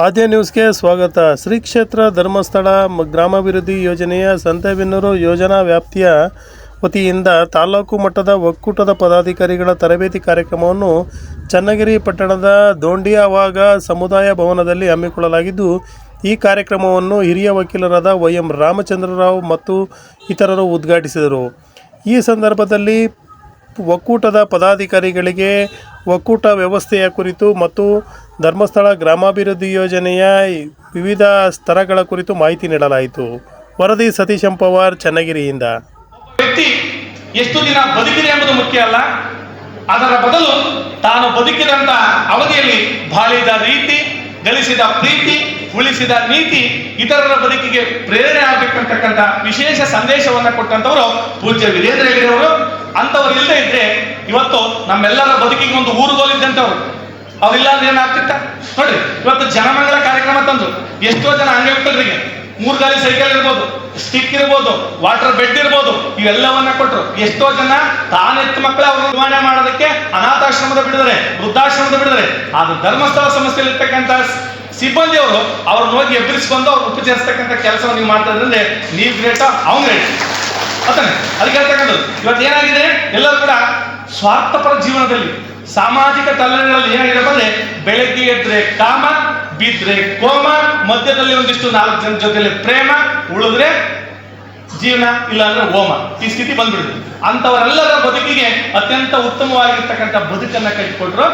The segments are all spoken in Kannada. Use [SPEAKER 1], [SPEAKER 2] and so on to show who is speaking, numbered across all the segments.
[SPEAKER 1] ಆದ್ಯ ನ್ಯೂಸ್ಗೆ ಸ್ವಾಗತ. ಶ್ರೀ ಕ್ಷೇತ್ರ ಧರ್ಮಸ್ಥಳ ಗ್ರಾಮಾಭಿವೃದ್ಧಿ ಯೋಜನೆಯ ಸಂತೆಬೆನ್ನೂರು ಯೋಜನಾ ವ್ಯಾಪ್ತಿಯ ವತಿಯಿಂದ ತಾಲೂಕು ಮಟ್ಟದ ಒಕ್ಕೂಟದ ಪದಾಧಿಕಾರಿಗಳ ತರಬೇತಿ ಕಾರ್ಯಕ್ರಮವನ್ನು ಚನ್ನಗಿರಿ ಪಟ್ಟಣದ ದೋಂಡಿಯಾವಾಗ ಸಮುದಾಯ ಭವನದಲ್ಲಿ ಹಮ್ಮಿಕೊಳ್ಳಲಾಗಿದ್ದು, ಈ ಕಾರ್ಯಕ್ರಮವನ್ನು ಹಿರಿಯ ವಕೀಲರಾದ ವೈ ಎಂ ರಾಮಚಂದ್ರರಾವ್ ಮತ್ತು ಇತರರು ಉದ್ಘಾಟಿಸಿದರು. ಈ ಸಂದರ್ಭದಲ್ಲಿ ಒಕ್ಕೂಟದ ಪದಾಧಿಕಾರಿಗಳಿಗೆ ಒಕ್ಕೂಟ ವ್ಯವಸ್ಥೆಯ ಕುರಿತು ಮತ್ತು ಧರ್ಮಸ್ಥಳ ಗ್ರಾಮಾಭಿವೃದ್ಧಿ ಯೋಜನೆಯ ವಿವಿಧ ಸ್ತರಗಳ ಕುರಿತು ಮಾಹಿತಿ ನೀಡಲಾಯಿತು. ವರದಿ ಸತೀಶ್ ಎಂ ಪವಾರ್, ಚನ್ನಗಿರಿಯಿಂದ.
[SPEAKER 2] ವ್ಯಕ್ತಿ ಎಷ್ಟು ದಿನ ಬದುಕಿದೆ ಎಂಬುದು ಮುಖ್ಯ ಅಲ್ಲ. ಅದರ ಬದಲು ತಾನು ಬದುಕಿದಂತ ಅವಧಿಯಲ್ಲಿ ಬಾಳಿದ ರೀತಿ, ಗಳಿಸಿದ ಪ್ರೀತಿ, ಉಳಿಸಿದ ನೀತಿ ಇತರರ ಬದುಕಿಗೆ ಪ್ರೇರಣೆ ಆಗಬೇಕಂತಕ್ಕಂಥ ವಿಶೇಷ ಸಂದೇಶವನ್ನು ಕೊಟ್ಟಂತವರು ಪೂಜ್ಯ ವೀರೇಂದ್ರ ಹೆಗಡೆಯವರು ಅಂತವರು ಇಲ್ಲದೆ ಇದ್ರೆ ಇವತ್ತು ನಮ್ಮೆಲ್ಲರ ಬದುಕಿಗೆ ಒಂದು ಊರುಗೋಲಿದ್ದಂಥವ್ರು ಅವ್ರಿಲ್ಲ ಅಂದ್ರೆ ಏನಾಗ್ತಿತ್ತ? ನೋಡ್ರಿ ಇವತ್ತು ಜನಮಂಗಳ ಕಾರ್ಯಕ್ರಮ ತಂದ್ರು ಎಷ್ಟೋ ಜನ ಅಂಗವಿಕಲರಿಗೆ ಮೂರು ಗಾಲಿ ಸೈಕಲ್ ಇರ್ಬೋದು, ಸ್ಟಿಕ್ ಇರ್ಬೋದು, ವಾಟರ್ ಬೆಡ್ ಇರ್ಬೋದು, ಇವೆಲ್ಲವನ್ನ ಕೊಟ್ರು. ಎಷ್ಟೋ ಜನ ತಾನೆತ್ತ ಮಕ್ಕಳ ಅವ್ರ ನಿರ್ವಹಣೆ ಮಾಡೋದಕ್ಕೆ ಅನಾಥಾಶ್ರಮದ ಬಿಡಿದರೆ, ವೃದ್ಧಾಶ್ರಮದ ಬಿಡಿದರೆ ಅದು ಧರ್ಮಸ್ಥಳ ಸಂಸ್ಥೆಯಲ್ಲಿ ಇರ್ತಕ್ಕಂಥ ಸಿಬ್ಬಂದಿಯವರು ಅವ್ರನ್ನ ಹೋಗಿ ಎಬ್ಬರಿಸ್ಕೊಂಡು ಅವ್ರು ಉಪಚರಿಸ್ತಕ್ಕಂಥ ಕೆಲಸ ನೀವು ಮಾಡ್ತಾ ಇದ್ರೆ ನೀವು ಗ್ರೇಟ, ಅವ್ನು ಗ್ರೇಟ್. ಅದಕ್ಕೆ ಹೇಳ್ತಕ್ಕಂಥದ್ದು, ಇವತ್ತು ಏನಾಗಿದೆ? ಎಲ್ಲರೂ ಕೂಡ ಸ್ವಾರ್ಥಪರ ಜೀವನದಲ್ಲಿ, ಸಾಮಾಜಿಕ ತಲೆಗಳಲ್ಲಿ ಏನಾಗಿದೆ ಅಂದ್ರೆ ಬೆಳಗ್ಗೆ ಎದ್ರೆ ಕಾಮ, ಬಿದ್ರೆ ಕೋಮ, ಮಧ್ಯದಲ್ಲಿ ಒಂದಿಷ್ಟು ನಾಲ್ಕು ಜನ ಜೊತೆಯಲ್ಲಿ ಪ್ರೇಮ, ಉಳಿದ್ರೆ ಜೀವನ ಇಲ್ಲ ಅಂದ್ರೆ ಹೋಮ. ಈ ಸ್ಥಿತಿ ಬಂದ್ಬಿಡುತ್ತೆ. ಅಂತವರೆಲ್ಲರ ಬದುಕಿಗೆ ಅತ್ಯಂತ ಉತ್ತಮವಾಗಿರ್ತಕ್ಕಂಥ ಬದುಕನ್ನ ಕಟ್ಟಿಕೊಟ್ರು.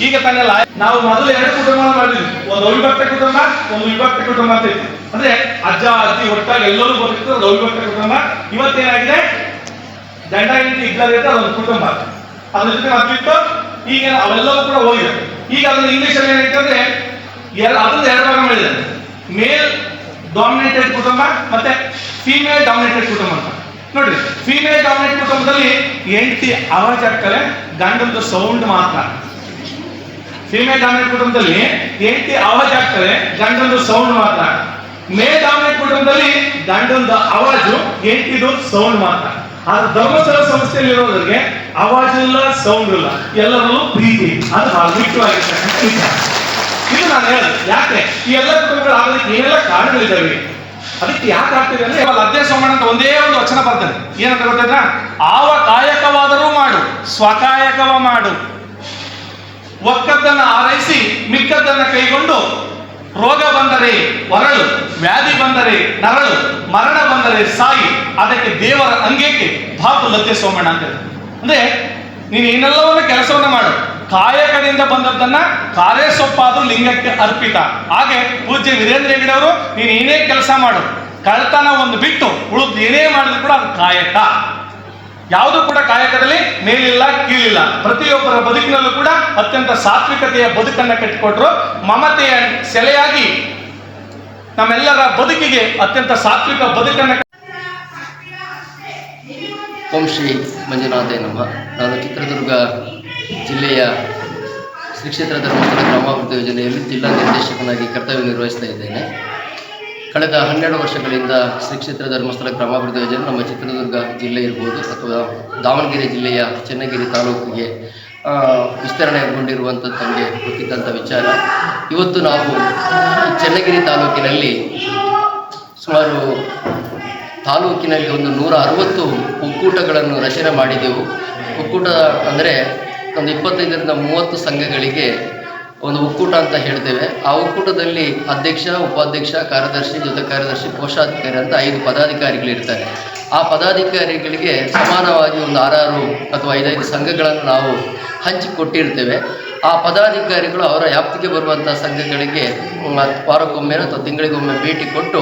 [SPEAKER 2] ಈಗ ತಾನೆಲ್ಲ ನಾವು ಮೊದಲು ಎರಡು ಕುಟುಂಬ ಮಾಡಿದ್ವಿ. ಒಂದು ಅವಿಭಕ್ತ ಕುಟುಂಬ, ಒಂದು ವಿಭಕ್ತ ಕುಟುಂಬ ಅಂತ ಇತ್ತು. ಅಂದ್ರೆ ಅಜ್ಜ, ಅಜ್ಜಿ, ಒಟ್ಟಾಗಿ ಎಲ್ಲರೂ ಬದುಕಿದ್ರು ಅದು ಅವಿಭಕ್ತ ಕುಟುಂಬ. ಇವತ್ತೇನಾಗಿದೆ? ಗಂಡ, ಹೆಂಡತಿ ಇದ್ದಾರೆ ಅದೊಂದು ಕುಟುಂಬ. ಅದ್ರ ಜೊತೆ ಈಗ ಅವೆಲ್ಲವೂ ಕೂಡ ಹೋಗಿದೆ. ಈಗ ಅದನ್ನ ಇಂಗ್ಲಿಷ್ ಅಲ್ಲಿ ಏನೈತೆ ಅಂದ್ರೆ ಎರಡು ಅದ್ರದ್ದು ಎರಡು ಭಾಗ ಮಾಡಿದ್ದಾರೆ. ಮೇಲ್ ಡಾಮಿನೇಟೆಡ್ ಕುಟುಂಬ ಮತ್ತೆ ಫೀಮೇಲ್ ಡಾಮಿನೇಟೆಡ್ ಕುಟುಂಬ ಅಂತ. ನೋಡ್ರಿ ಫೀಮೇಲ್ ಡಾಮಿನೇಟ್ ಕುಟುಂಬದಲ್ಲಿ ಎಂಟಿ ಆವಾಜ್ ಆಗ್ತಾರೆ ಗಂಡಂದು ಸೌಂಡ್ ಮಾತ್ರ. ಫೀಮೇಲ್ ಡಾಮಿನೇಟ್ ಕುಟುಂಬದಲ್ಲಿ ಎಂಟಿ ಆವಾಜ್ ಆಗ್ತಾರೆ ಗಂಡಂದು ಸೌಂಡ್ ಮಾತ್ರ. ಮೇಲ್ ಡಾಮಿನೇಟ್ ಕುಟುಂಬದಲ್ಲಿ ಗಂಡಂದು ಆವಾಜು ಎಂಟಿದು ಸೌಂಡ್ ಮಾತ್ರ. ಆದ್ರೆ ಧರ್ಮಸ್ಥಳ ಸಂಸ್ಥೆಯಲ್ಲಿ ಇರೋದ್ರಿಗೆ ಅವಾಜ್ ಇಲ್ಲ. ಸೌಂಡ್ ಇಲ್ಲ ಎಲ್ಲರಲ್ಲೂ ಪ್ರೀತಿ ಅದು ಬಹಳ ಮುಖ್ಯವಾಗಿರ್ತಕ್ಕಂಥ ವಿಚಾರ. ಇದು ನಾನು ಹೇಳಿದೆ. ಯಾಕೆ? ಈ ಎಲ್ಲ ಕುಟುಂಬಗಳು ಆಗೋದಕ್ಕೆ ಏನೆಲ್ಲ ಕಾರಣಗಳಿದ್ದಾವೆ? ಅದಕ್ಕೆ ಯಾಕೆ ಆಗ್ತಿದೆ ಅಂದ್ರೆ ಇವಾಗ ಅಧ್ಯಯ ಸೋಮಣ್ಣ ಒಂದೇ ಒಂದು ವಚನ ಬರ್ತದೆ. ಏನಂತ ಗೊತ್ತಿದ್ರ ಆವ ಕಾಯಕವಾದರೂ ಮಾಡು, ಸ್ವಕಾಯಕವ ಮಾಡು. ಒಕ್ಕದ್ದನ್ನು ಆರೈಸಿ, ಮಿಕ್ಕದ್ದನ್ನು ಕೈಗೊಂಡು ರೋಗ ಬಂದರೆ ಹೊರಳು. ವ್ಯಾಧಿ ಬಂದರೆ ನರಳು, ಮರಣ ಬಂದರೆ ಸಾಯಿ, ಅದಕ್ಕೆ ದೇವರ ಅಂಗೇಕೆ ಧಾತು ಲತ್ತೆ ಸೋಮಣ್ಣ ಅಂತ ಅಂದ್ರೆ ನೀನು ಏನೆಲ್ಲವನ್ನ ಕೆಲಸವನ್ನ ಮಾಡು. ಕಾಯಕದಿಂದ ಬಂದದ್ದನ್ನ ಕಾರ್ಯ ಸೊಪ್ಪಾದ್ರೂ ಲಿಂಗಕ್ಕೆ ಅರ್ಪಿತ. ಹಾಗೆ ಪೂಜ್ಯ ವೀರೇಂದ್ರ ಹೆಗಡೆ ಅವರು, ನೀನು ಏನೇ ಕೆಲಸ ಮಾಡು. ಕಳ್ತನ ಒಂದು ಬಿಟ್ಟು ಉಳಿದು ಏನೇ ಮಾಡಿದ್ರು ಕೂಡ ಅದು ಕಾಯಕ. ಯಾವುದು ಕೂಡ ಕಾಯಕದಲ್ಲಿ ಮೇಲಿಲ್ಲ, ಕೀಳಿಲ್ಲ. ಪ್ರತಿಯೊಬ್ಬರ ಬದುಕಿನಲ್ಲೂ ಕೂಡ ಅತ್ಯಂತ ಸಾತ್ವಿಕತೆಯ ಬದುಕನ್ನ ಕಟ್ಟಿಕೊಟ್ರು. ಮಮತೆಯ ಸೆಲೆಯಾಗಿ ನಮ್ಮೆಲ್ಲರ ಬದುಕಿಗೆ ಅತ್ಯಂತ ಸಾತ್ವಿಕ ಬದುಕನ್ನು
[SPEAKER 3] ಓಂ ಶ್ರೀ ಮಂಜುನಾಥ ನಮ್ಮ ನಾನು ಚಿತ್ರದುರ್ಗ ಜಿಲ್ಲೆಯ ಶ್ರೀ ಕ್ಷೇತ್ರ ಧರ್ಮಸ್ಥಳ ಗ್ರಾಮಾಭಿವೃದ್ಧಿ ಯೋಜನೆಯಲ್ಲಿ ಜಿಲ್ಲಾ ನಿರ್ದೇಶಕನಾಗಿ ಕರ್ತವ್ಯ ನಿರ್ವಹಿಸ್ತಾ ಇದ್ದೇನೆ. ಕಳೆದ ಹನ್ನೆರಡು ವರ್ಷಗಳಿಂದ ಶ್ರೀ ಕ್ಷೇತ್ರ ಧರ್ಮಸ್ಥಳ ಗ್ರಾಮಾಭಿವೃದ್ಧಿ ಯೋಜನೆ ನಮ್ಮ ಚಿತ್ರದುರ್ಗ ಜಿಲ್ಲೆ ಇರ್ಬೋದು ಅಥವಾ ದಾವಣಗೆರೆ ಜಿಲ್ಲೆಯ ಚನ್ನಗಿರಿ ತಾಲೂಕಿಗೆ ವಿಸ್ತರಣೆಗೊಂಡಿರುವಂಥದ್ದು ನಮಗೆ ಗೊತ್ತಿದ್ದಂಥ ವಿಚಾರ. ಇವತ್ತು ನಾವು ಚನ್ನಗಿರಿ ತಾಲೂಕಿನಲ್ಲಿ ಸುಮಾರು ತಾಲೂಕಿನಲ್ಲಿ ಒಂದು ನೂರ ಅರವತ್ತು ಒಕ್ಕೂಟಗಳನ್ನು ರಚನೆ ಮಾಡಿದೆವು. ಒಕ್ಕೂಟ ಅಂದರೆ ಒಂದು ಇಪ್ಪತ್ತೈದರಿಂದ ಮೂವತ್ತು ಸಂಘಗಳಿಗೆ ಒಂದು ಒಕ್ಕೂಟ ಅಂತ ಹೇಳ್ತೇವೆ. ಆ ಒಕ್ಕೂಟದಲ್ಲಿ ಅಧ್ಯಕ್ಷ, ಉಪಾಧ್ಯಕ್ಷ, ಕಾರ್ಯದರ್ಶಿ, ಜೊತೆ ಕಾರ್ಯದರ್ಶಿ, ಕೋಶಾಧಿಕಾರಿ ಅಂತ ಐದು ಪದಾಧಿಕಾರಿಗಳಿರ್ತಾರೆ ಆ ಪದಾಧಿಕಾರಿಗಳಿಗೆ ಸಮಾನವಾಗಿ ಒಂದು ಆರಾರು ಅಥವಾ ಐದೈದು ಸಂಘಗಳನ್ನು ನಾವು ಹಂಚಿಕೊಟ್ಟಿರ್ತೇವೆ. ಆ ಪದಾಧಿಕಾರಿಗಳು ಅವರ ವ್ಯಾಪ್ತಿಗೆ ಬರುವಂಥ ಸಂಘಗಳಿಗೆ ವಾರಕ್ಕೊಮ್ಮೆ ಅಥವಾ ತಿಂಗಳಿಗೊಮ್ಮೆ ಭೇಟಿ ಕೊಟ್ಟು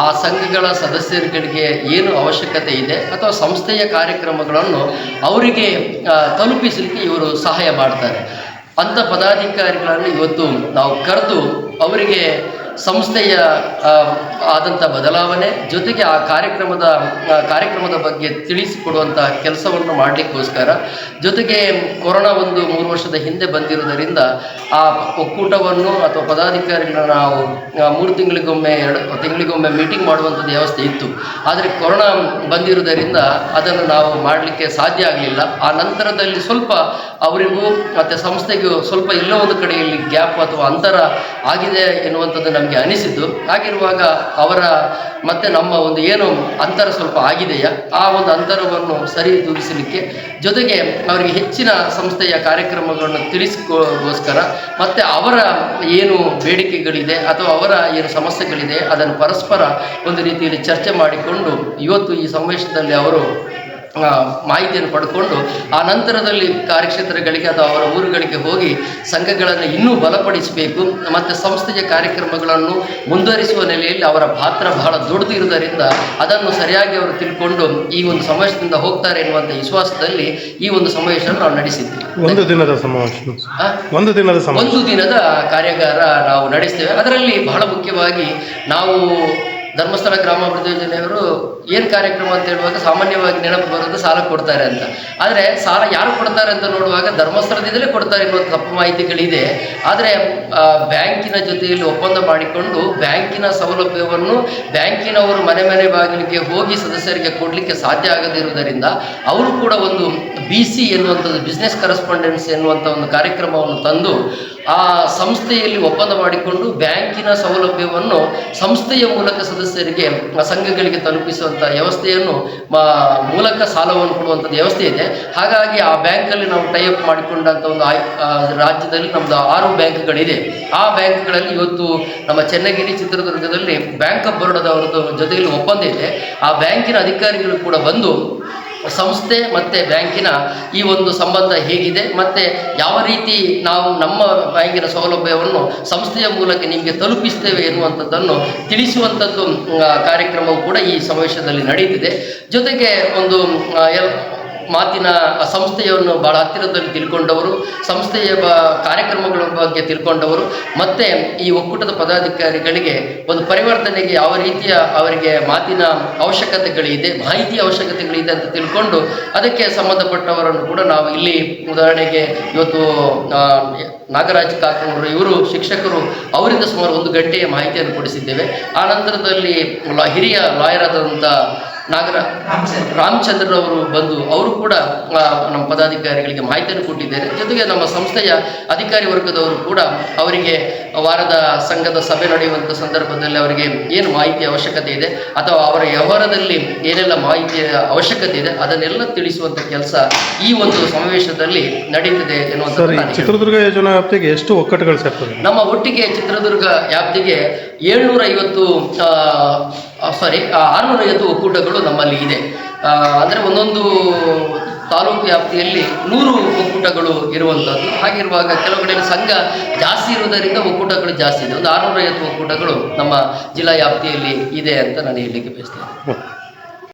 [SPEAKER 3] ಆ ಸಂಘಗಳ ಸದಸ್ಯರುಗಳಿಗೆ ಏನು ಅವಶ್ಯಕತೆ ಇದೆ ಅಥವಾ ಸಂಸ್ಥೆಯ ಕಾರ್ಯಕ್ರಮಗಳನ್ನು ಅವರಿಗೆ ತಲುಪಿಸಲಿಕ್ಕೆ ಇವರು ಸಹಾಯ ಮಾಡ್ತಾರೆ. ಅಂಥ ಪದಾಧಿಕಾರಿಗಳನ್ನು ಇವತ್ತು ನಾವು ಕರೆದು ಅವರಿಗೆ ಸಂಸ್ಥೆಯ ಆದಂಥ ಬದಲಾವಣೆ ಜೊತೆಗೆ ಆ ಕಾರ್ಯಕ್ರಮದ ಕಾರ್ಯಕ್ರಮದ ಬಗ್ಗೆ ತಿಳಿಸಿಕೊಡುವಂಥ ಕೆಲಸವನ್ನು ಮಾಡಲಿಕ್ಕೋಸ್ಕರ ಜೊತೆಗೆ ಕೊರೋನಾ ಒಂದು ಮೂರು ವರ್ಷದ ಹಿಂದೆ ಬಂದಿರುವುದರಿಂದ ಆ ಒಕ್ಕೂಟವನ್ನು ಅಥವಾ ಪದಾಧಿಕಾರಿಗಳನ್ನ ನಾವು ಮೂರು ತಿಂಗಳಿಗೊಮ್ಮೆ, ಎರಡು, ತಿಂಗಳಿಗೊಮ್ಮೆ ಮೀಟಿಂಗ್ ಮಾಡುವಂಥದ್ದು ವ್ಯವಸ್ಥೆ ಇತ್ತು. ಆದರೆ ಕೊರೋನಾ ಬಂದಿರುವುದರಿಂದ ಅದನ್ನು ನಾವು ಮಾಡಲಿಕ್ಕೆ ಸಾಧ್ಯ ಆಗಲಿಲ್ಲ. ಆ ನಂತರದಲ್ಲಿ ಸ್ವಲ್ಪ ಅವರಿಗೂ ಮತ್ತು ಸಂಸ್ಥೆಗೂ ಸ್ವಲ್ಪ ಎಲ್ಲೋ ಒಂದು ಕಡೆಯಲ್ಲಿ ಗ್ಯಾಪ್ ಅಥವಾ ಅಂತರ ಆಗಿದೆ ಎನ್ನುವಂಥದ್ದು ನಮಗೆ ಅನಿಸಿದ್ದು. ಹಾಗಿರುವಾಗ ಅವರ ಮತ್ತು ನಮ್ಮ ಒಂದು ಏನು ಅಂತರ ಸ್ವಲ್ಪ ಆಗಿದೆಯಾ? ಆ ಒಂದು ಅಂತರವನ್ನು ಸರಿದೂಗಿಸಲಿಕ್ಕೆ ಜೊತೆಗೆ ಅವರಿಗೆ ಹೆಚ್ಚಿನ ಸಂಸ್ಥೆಯ ಕಾರ್ಯಕ್ರಮಗಳನ್ನು ತಿಳಿಸಿಕೋಸ್ಕರ ಮತ್ತು ಅವರ ಏನು ಬೇಡಿಕೆಗಳಿದೆ ಅಥವಾ ಅವರ ಏನು ಸಮಸ್ಯೆಗಳಿದೆ ಅದನ್ನು ಪರಸ್ಪರ ಒಂದು ರೀತಿಯಲ್ಲಿ ಚರ್ಚೆ ಮಾಡಿಕೊಂಡು ಇವತ್ತು ಈ ಸಮಾವೇಶದಲ್ಲಿ ಅವರು ಮಾಹಿತಿಯನ್ನು ಪಡ್ಕೊಂಡು ಆ ನಂತರದಲ್ಲಿ ಕಾರ್ಯಕ್ಷೇತ್ರಗಳಿಗೆ ಅಥವಾ ಅವರ ಊರುಗಳಿಗೆ ಹೋಗಿ ಸಂಘಗಳನ್ನು ಇನ್ನೂ ಬಲಪಡಿಸಬೇಕು. ಮತ್ತು ಸಂಸ್ಥೆಯ ಕಾರ್ಯಕ್ರಮಗಳನ್ನು ಮುಂದುವರಿಸುವ ನೆಲೆಯಲ್ಲಿ ಅವರ ಪಾತ್ರ ಬಹಳ ದೊಡ್ಡದು ಇರುವುದರಿಂದ ಅದನ್ನು ಸರಿಯಾಗಿ ಅವರು ತಿಳ್ಕೊಂಡು ಈ ಒಂದು ಸಮಾವೇಶದಿಂದ ಹೋಗ್ತಾರೆ ಎನ್ನುವಂಥ ವಿಶ್ವಾಸದಲ್ಲಿ ಈ ಒಂದು ಸಮಾವೇಶವನ್ನು ನಾವು ನಡೆಸಿದ್ವಿ.
[SPEAKER 1] ಒಂದು ದಿನದ ಸಮಾವೇಶ. ಒಂದು ದಿನದ ಸಮಾವೇಶ.
[SPEAKER 3] ಒಂದು ದಿನದ ಕಾರ್ಯಾಗಾರ ನಾವು ನಡೆಸ್ತೇವೆ. ಅದರಲ್ಲಿ ಬಹಳ ಮುಖ್ಯವಾಗಿ ನಾವು ಧರ್ಮಸ್ಥಳ ಗ್ರಾಮಾಭಿವೃದ್ಧಿ ಯೋಜನೆಯವರು ಏನು ಕಾರ್ಯಕ್ರಮ ಅಂತ ಹೇಳುವಾಗ ಸಾಮಾನ್ಯವಾಗಿ ನೆನಪು ಬರೋದು ಸಾಲ ಕೊಡ್ತಾರೆ ಅಂತ. ಆದರೆ ಸಾಲ ಯಾರು ಕೊಡ್ತಾರೆ ಅಂತ ನೋಡುವಾಗ ಧರ್ಮಸ್ಥಳದಿಂದಲೇ ಕೊಡ್ತಾರೆ ಎನ್ನುವ ತಪ್ಪು ಮಾಹಿತಿಗಳಿದೆ. ಆದರೆ ಬ್ಯಾಂಕಿನ ಜೊತೆಯಲ್ಲಿ ಒಪ್ಪಂದ ಮಾಡಿಕೊಂಡು ಬ್ಯಾಂಕಿನ ಸೌಲಭ್ಯವನ್ನು ಬ್ಯಾಂಕಿನವರು ಮನೆ ಮನೆ ಬಾಗಿಲಿಗೆ ಹೋಗಿ ಸದಸ್ಯರಿಗೆ ಕೊಡಲಿಕ್ಕೆ ಸಾಧ್ಯ ಆಗದಿರುವುದರಿಂದ ಅವರು ಕೂಡ ಒಂದು ಬಿ ಸಿ ಎನ್ನುವಂಥದ್ದು ಬಿಸ್ನೆಸ್ ಕರೆಸ್ಪಾಂಡೆನ್ಸ್ ಎನ್ನುವಂಥ ಒಂದು ಕಾರ್ಯಕ್ರಮವನ್ನು ತಂದು ಆ ಸಂಸ್ಥೆಯಲ್ಲಿ ಒಪ್ಪಂದ ಮಾಡಿಕೊಂಡು ಬ್ಯಾಂಕಿನ ಸೌಲಭ್ಯವನ್ನು ಸಂಸ್ಥೆಯ ಮೂಲಕ ಸದಸ್ಯರಿಗೆ ಸಂಘಗಳಿಗೆ ತಲುಪಿಸುವಂಥ ವ್ಯವಸ್ಥೆಯನ್ನು ಮೂಲಕ ಸಾಲವನ್ನು ಕೊಡುವಂಥದ್ದು ವ್ಯವಸ್ಥೆ ಇದೆ. ಹಾಗಾಗಿ ಆ ಬ್ಯಾಂಕಲ್ಲಿ ನಾವು ಟೈಅಪ್ ಮಾಡಿಕೊಂಡಂಥ ಒಂದು ರಾಜ್ಯದಲ್ಲಿ ನಮ್ಮದು ಆರು ಬ್ಯಾಂಕ್ಗಳಿದೆ. ಆ ಬ್ಯಾಂಕ್ಗಳಲ್ಲಿ ಇವತ್ತು ನಮ್ಮ ಚೆನ್ನಗಿರಿ ಚಿತ್ರದುರ್ಗದಲ್ಲಿ ಬ್ಯಾಂಕ್ ಆಫ್ ಬರೋಡದವರದ್ದು ಜೊತೆಯಲ್ಲಿ ಒಪ್ಪಂದ ಇದೆ. ಆ ಬ್ಯಾಂಕಿನ ಅಧಿಕಾರಿಗಳು ಕೂಡ ಬಂದು ಸಂಸ್ಥೆ ಮತ್ತು ಬ್ಯಾಂಕಿನ ಈ ಒಂದು ಸಂಬಂಧ ಹೇಗಿದೆ, ಮತ್ತು ಯಾವ ರೀತಿ ನಾವು ನಮ್ಮ ಬ್ಯಾಂಕಿನ ಸೌಲಭ್ಯವನ್ನು ಸಂಸ್ಥೆಯ ಮೂಲಕ ನಿಮಗೆ ತಲುಪಿಸ್ತೇವೆ ಎನ್ನುವಂಥದ್ದನ್ನು ತಿಳಿಸುವಂಥದ್ದು ಕಾರ್ಯಕ್ರಮವು ಕೂಡ ಈ ಸಮಾವೇಶದಲ್ಲಿ ನಡೆಯುತ್ತಿದೆ. ಜೊತೆಗೆ ಒಂದು ಮಾತಿನ ಸಂಸ್ಥೆಯನ್ನು ಬಹಳ ಹತ್ತಿರದಲ್ಲಿ ತಿಳ್ಕೊಂಡವರು, ಸಂಸ್ಥೆಯ ಬ ಕಾರ್ಯಕ್ರಮಗಳ ಬಗ್ಗೆ ತಿಳ್ಕೊಂಡವರು, ಮತ್ತು ಈ ಒಕ್ಕೂಟದ ಪದಾಧಿಕಾರಿಗಳಿಗೆ ಒಂದು ಪರಿವರ್ತನೆಗೆ ಯಾವ ರೀತಿಯ ಅವರಿಗೆ ಮಾತಿನ ಅವಶ್ಯಕತೆಗಳಿದೆ, ಮಾಹಿತಿ ಅವಶ್ಯಕತೆಗಳಿದೆ ಅಂತ ತಿಳ್ಕೊಂಡು ಅದಕ್ಕೆ ಸಂಬಂಧಪಟ್ಟವರನ್ನು ಕೂಡ ನಾವು ಇಲ್ಲಿ ಉದಾಹರಣೆಗೆ ಇವತ್ತು ನಾಗರಾಜ್ ಕಾಕನವರು ಇವರು ಶಿಕ್ಷಕರು, ಅವರಿಂದ ಸುಮಾರು ಒಂದು ಗಂಟೆಯ ಮಾಹಿತಿಯನ್ನು ಕೊಡಿಸಿದ್ದೇವೆ. ಆ ನಂತರದಲ್ಲಿ ಹಿರಿಯ ಲಾಯರ್ ಆದಂಥ ನಾಗರ ರಾಮಚಂದ್ರರವರು ಬಂದು ಅವರು ಕೂಡ ನಮ್ಮ ಪದಾಧಿಕಾರಿಗಳಿಗೆ ಮಾಹಿತಿಯನ್ನು ಕೊಟ್ಟಿದ್ದಾರೆ ಜೊತೆಗೆ ನಮ್ಮ ಸಂಸ್ಥೆಯ ಅಧಿಕಾರಿ ವರ್ಗದವರು ಕೂಡ ಅವರಿಗೆ ವಾರದ ಸಂಘದ ಸಭೆ ನಡೆಯುವಂಥ ಸಂದರ್ಭದಲ್ಲಿ ಅವರಿಗೆ ಏನು ಮಾಹಿತಿ ಅವಶ್ಯಕತೆ ಇದೆ ಅಥವಾ ಅವರ ವ್ಯವಹಾರದಲ್ಲಿ ಏನೆಲ್ಲ ಮಾಹಿತಿಯ ಅವಶ್ಯಕತೆ ಇದೆ ಅದನ್ನೆಲ್ಲ ತಿಳಿಸುವಂಥ ಕೆಲಸ ಈ ಒಂದು ಸಮಾವೇಶದಲ್ಲಿ ನಡೀತಿದೆ ಎನ್ನುವಂಥ.
[SPEAKER 1] ಚಿತ್ರದುರ್ಗ ಯೋಜನಾ ವ್ಯಾಪ್ತಿಗೆ ಎಷ್ಟು ಒಕ್ಕಟ್ಟುಗಳು ಸೇರ್ತದೆ
[SPEAKER 3] ನಮ್ಮ ಒಟ್ಟಿಗೆ ಚಿತ್ರದುರ್ಗ ವ್ಯಾಪ್ತಿಗೆ ಏಳ್ನೂರ ಐವತ್ತು ಸಾರಿ ಆರುನೂರ ಐವತ್ತು ಒಕ್ಕೂಟಗಳು ನಮ್ಮಲ್ಲಿ ಇದೆ. ಅಂದರೆ ಒಂದೊಂದು ತಾಲೂಕು ವ್ಯಾಪ್ತಿಯಲ್ಲಿ ನೂರು ಒಕ್ಕೂಟಗಳು ಇರುವಂಥದ್ದು ಹಾಗಿರುವಾಗ ಕೆಲವು ಕಡೆ ಸಂಘ ಜಾಸ್ತಿ ಇರುವುದರಿಂದ ಒಕ್ಕೂಟಗಳು ಜಾಸ್ತಿ ಇದೆ. ಒಂದು ಆರುನೂರ ಐವತ್ತು ಒಕ್ಕೂಟಗಳು ನಮ್ಮ ಜಿಲ್ಲಾ ವ್ಯಾಪ್ತಿಯಲ್ಲಿ ಇದೆ ಅಂತ ನಾನು ಹೇಳಲಿಕ್ಕೆ ಬಯಸ್ತೇನೆ.